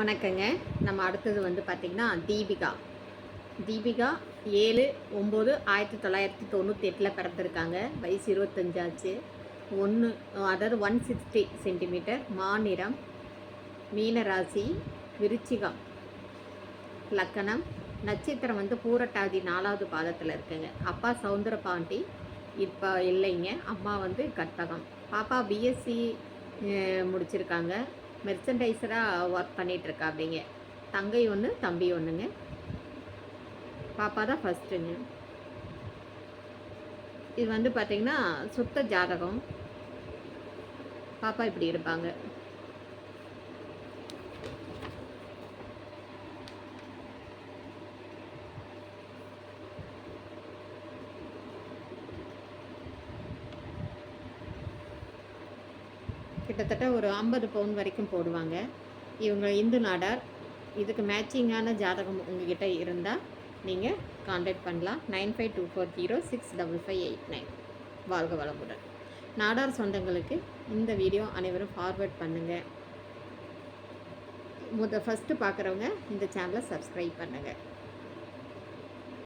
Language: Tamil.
வணக்கங்க. நம்ம அடுத்தது வந்து பார்த்திங்கன்னா தீபிகா. தீபிகா ஏழு ஒம்பது ஆயிரத்தி தொள்ளாயிரத்தி தொண்ணூற்றி எட்டில் பிறந்திருக்காங்க. வயசு இருபத்தஞ்சாச்சு. ஒன்று அதாவது ஒன் சிக்ஸ்டி சென்டிமீட்டர் மாநிறம் மீனராசி விருச்சிகம் லக்கணம். நட்சத்திரம் வந்து பூரட்டாதி நாலாவது பாதத்தில் இருக்குங்க. அப்பா சவுந்தரபாண்டி இப்போ இல்லைங்க. அம்மா வந்து கற்பகம். பாப்பா பிஎஸ்சி முடிச்சிருக்காங்க. மெர்சன்டைசராக ஒர்க் பண்ணிகிட்ருக்கா அப்படிங்க தங்கை ஒன்று தம்பி ஒன்றுங்க பாப்பா தான் ஃபஸ்ட்டுங்க இது வந்து பார்த்திங்கன்னா சுத்த ஜாதகம். பாப்பா இப்படி இருப்பாங்க. கிட்டத்தட்ட ஒரு ஐம்பது பவுன் வரைக்கும் போடுவாங்க. இவங்க இந்து நாடார். இதுக்கு மேட்சிங்கான ஜாதகம் உங்ககிட்ட இருந்தால் நீங்கள் காண்டாக்ட் பண்ணலாம். Nine five two four zero six double five eight nine. வாழ்க வளமுடன். நாடார் சொந்தங்களுக்கு இந்த வீடியோ அனைவரும் ஃபார்வேர்ட் பண்ணுங்கள் முத ஃபஸ்ட்டு பார்க்குறவங்க இந்த சேனலை சப்ஸ்கிரைப் பண்ணுங்கள்